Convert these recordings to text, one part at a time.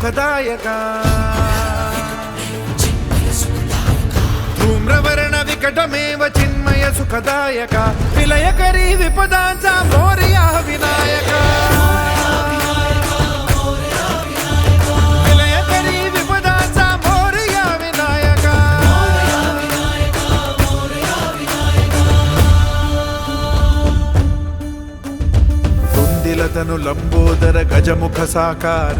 సుఖదాయక. ధూమ్రవర్ణ వికటమేవ చిన్మయ సుఖదాయక. విలయకరీ విపదాంచ మోరయా వినాయక. ಭರತನು ಲಂಬೋದರ ಗಜಮುಖ ಸಾಕಾರ.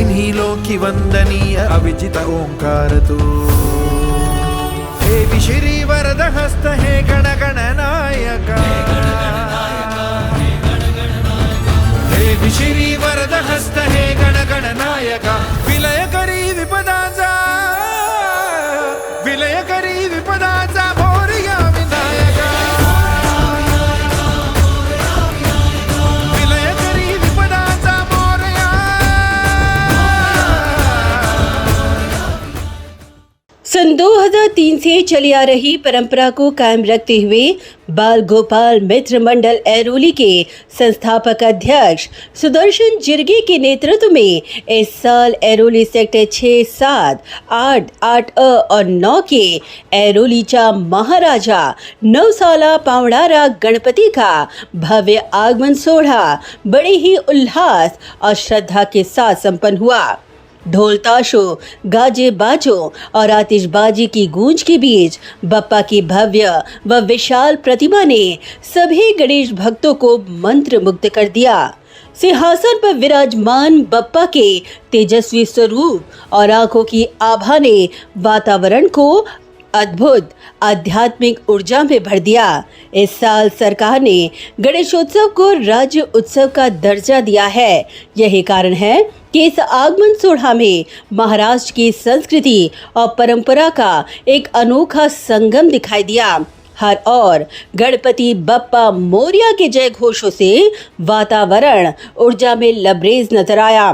ಇನ್ಹಿ ಲೋಕಿ ವಂದನೀಯ ಅವಿಜಿತ ಓಂಕಾರತು ದೇವಿ ಶ್ರೀ ವರದ ಹಸ್ತ ಹೇ ಗಣಗಣನಾಯಕ ಹೇ ಶ್ರೀ ವರದ ಹಸ್ತ ಹೇ ಗಣಗಣನಾಯಕ ವಿಲಯಕರಿ ವಿಪದಾಂಜ 2003 से चली आ रही परंपरा को कायम रखते हुए बाल गोपाल मित्र मंडल एरोली के संस्थापक अध्यक्ष सुदर्शन जिरगे के नेतृत्व में इस साल ऐरोली सेक्टर 6, 7, 8, 8 अ और नौ के ऐरोलीचा महाराजा नौ नवसाला पावणारा गणपति का भव्य आगमन सोढ़ा बड़े ही उल्लास और श्रद्धा के साथ संपन्न हुआ। ढोल ताशो गाजे बाजो और आतिशबाजी की गूंज के बीच बप्पा की भव्य व विशाल प्रतिमा ने सभी गणेश भक्तों को मंत्र मुग्ध कर दिया। सिंहासन पर विराजमान बप्पा के तेजस्वी स्वरूप और आँखों की आभा ने वातावरण को अद्भुत, आध्यात्मिक ऊर्जा में भर दिया। इस साल सरकार ने गणेशोत्सव को राज्य उत्सव का दर्जा दिया है। यही कारण है कि इस आगमन सोढ़ा में महाराष्ट्र की संस्कृति और परंपरा का एक अनोखा संगम दिखाई दिया। हर और गणपति बप्पा मोरिया के जय घोषों से वातावरण ऊर्जा में लबरेज नज़र आया।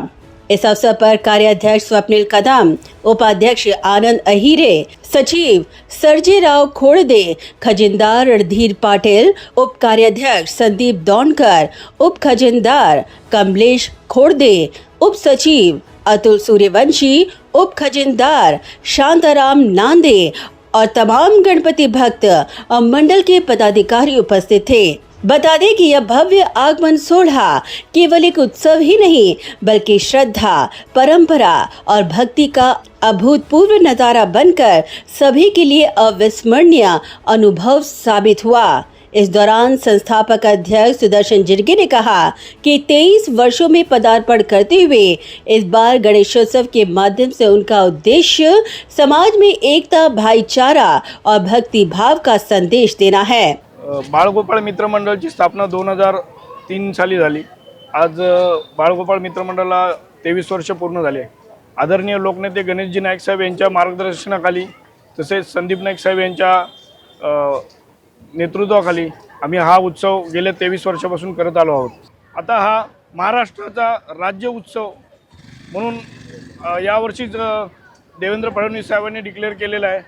इस अवसर पर कार्याध्यक्ष स्वप्निल कदम, उपाध्यक्ष आनंद अहिरे, सचिव सर्जेराव खोड़दे, खजिनदार रणधीर पाटिल, उप कार्याध्यक्ष संदीप दौनकर उप खजिनदार कमलेश खोड़दे, उप सचिव अतुल सूर्यवंशी, उप खजिनदार शांताराम नांदे और तमाम गणपति भक्त और मंडल के पदाधिकारी उपस्थित थे। बता दें कि यह भव्य आगमन सोढ़ा केवल एक उत्सव ही नहीं, बल्कि श्रद्धा, परंपरा और भक्ति का अभूतपूर्व नज़ारा बनकर सभी के लिए अविस्मरणीय अनुभव साबित हुआ। इस दौरान संस्थापक अध्यक्ष सुदर्शन जिरगे ने कहा कि 23 वर्षों में पदार्पण करते हुए इस बार गणेशोत्सव के माध्यम से उनका उद्देश्य समाज में एकता, भाईचारा और भक्ति भाव का संदेश देना है। बाळगोपाळ मित्रमंडळची स्थापना दोन हजार तीन साली झाली. आज बाळगोपाळ मित्रमंडळाला तेवीस वर्ष पूर्ण झाले आदरणीय लोकनेते गणेशजी नाईक साहेब यांच्या मार्गदर्शनाखाली तसेच संदीप नाईक साहेब यांच्या नेतृत्वाखाली आम्ही हा उत्सव गेल्या तेवीस वर्षापासून करत आलो आहोत. आता हा महाराष्ट्राचा राज्य उत्सव म्हणून यावर्षीच देवेंद्र फडणवीस साहेबांनी डिक्लेअर केलेला आहे.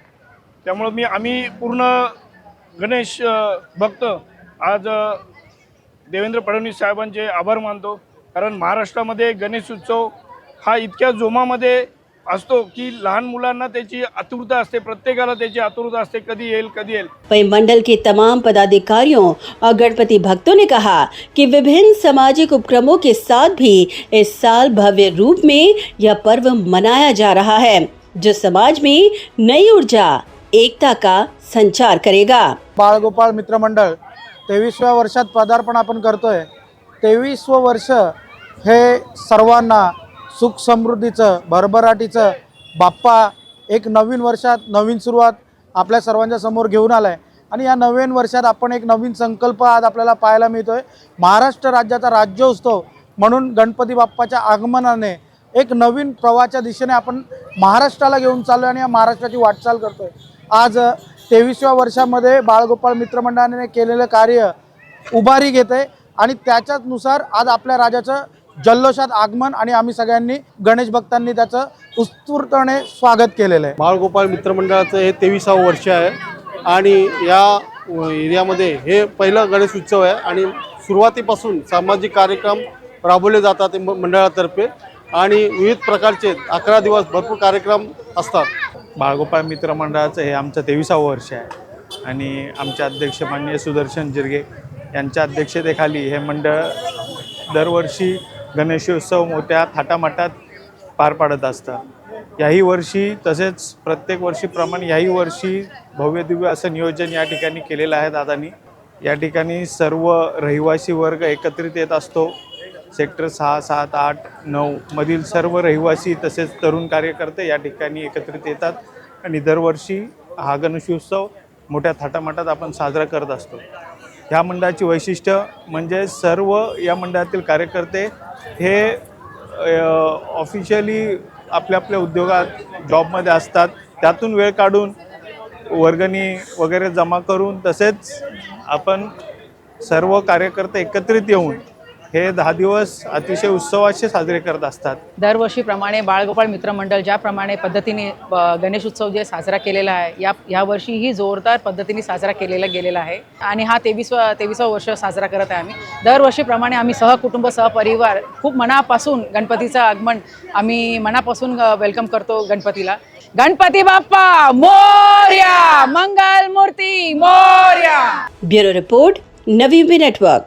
त्यामुळं मी आम्ही पूर्ण गणेश भक्त आज देवेंद्र फडणवीस साहेबांचे आभार मानतो. कारण महाराष्ट्रामध्ये गणेश उत्सव हा इतक्या जोमामध्ये असतो की लहान मुलांना त्याची आतुरता असते प्रत्येकाला त्याची आतुरता असते कधी येईल कधी येईल. वहीं मंडल के तमाम पदाधिकारियों और गणपति भक्तों ने कहा कि विभिन्न सामाजिक उपक्रमों के साथ भी इस साल भव्य रूप में यह पर्व मनाया जा रहा है जो समाज में नई ऊर्जा एकता का संचार करेगा? बाळगोपाळ मित्रमंडळ तेवीसव्या वर्षात पदार्पण आपण करतोय. तेवीसवं वर्ष हे सर्वांना सुख समृद्धीचं भरभराटीचं बाप्पा एक नवीन वर्षात नवीन सुरुवात आपल्या सर्वांच्या समोर घेऊन आला आहे आणि या नवीन वर्षात आपण एक नवीन संकल्प आज आपल्याला पाहायला मिळतोय. महाराष्ट्र राज्याचा राज्योत्सव म्हणून गणपती बाप्पाच्या आगमनाने एक नवीन प्रवाहाच्या दिशेने आपण महाराष्ट्राला घेऊन चाललो आणि या महाराष्ट्राची वाटचाल करतोय. आज तेवीसव्या वर्षामध्ये बाळगोपाळ मित्रमंडळाने केलेलं कार्य उभारी घेते आणि त्याच्याचनुसार आज आपल्या राजाचं जल्लोषात आगमन आणि आम्ही सगळ्यांनी गणेश भक्तांनी त्याचं उत्स्फूर्तपणे स्वागत केलेलं आहे. बाळगोपाळ मित्रमंडळाचं हे तेविसावं वर्ष आहे आणि या एरियामध्ये हे पहिलं गणेश उत्सव आहे आणि सुरुवातीपासून सामाजिक कार्यक्रम राबवले जातात म- मंडळातर्फे आणि विविध प्रकारचे अकरा दिवस भरपूर कार्यक्रम असतात. बाळगोपाळ मित्र मंडळाचं हे आमचं तेविसावं वर्ष आहे. आणि आमचे अध्यक्ष माननीय सुदर्शन जिरगे यांच्या अध्यक्षतेखाली हे मंडळ दरवर्षी गणेशोत्सव मोठ्या थाटामाटात पार पाडत असतं. याही वर्षी तसेच प्रत्येक वर्षीप्रमाणे याही वर्षी भव्यदिव्य असं नियोजन या ठिकाणी केलेलं आहे दादानी. या ठिकाणी सर्व रहिवासी वर्ग एकत्रित येत असतो. सेक्टर सहा सात आठ नऊ मधील सर्व रहिवासी तसेच तरुण कार्यकर्ते या ठिकाणी एकत्रित येतात. आणि दरवर्षी हा गणेशोत्सव मोठ्या थाटामाटात आपण साजरा करत असतो. ह्या मंडळाची वैशिष्ट्य म्हणजे सर्व या मंडळातील कार्यकर्ते हे ऑफिशियली आपल्या आपल्या उद्योगात जॉबमध्ये असतात. त्यातून वेळ काढून वर्गणी वगैरे जमा करून तसेच आपण सर्व कार्यकर्ते एकत्रित येऊन हे दहा दिवस अतिशय उत्सवाचे साजरे करत असतात. दरवर्षीप्रमाणे बाळगोपाळ मित्र मंडळ ज्याप्रमाणे पद्धतीने गणेश उत्सव जे साजरा केलेला आहे या यावर्षीही जोरदार पद्धतीने साजरा केलेला गेलेला आहे. आणि हा तेवीसवा तेविसावं वर्ष साजरा करत आहे आम्ही. दरवर्षीप्रमाणे आम्ही सहकुटुंब सहपरिवार खूप मनापासून गणपतीचं आगमन आम्ही मनापासून वेलकम करतो गणपतीला. गणपती बाप्पा मोर्या! मंगल मूर्ती मोर्या! ब्युरो रिपोर्ट नवी नेटवर्क.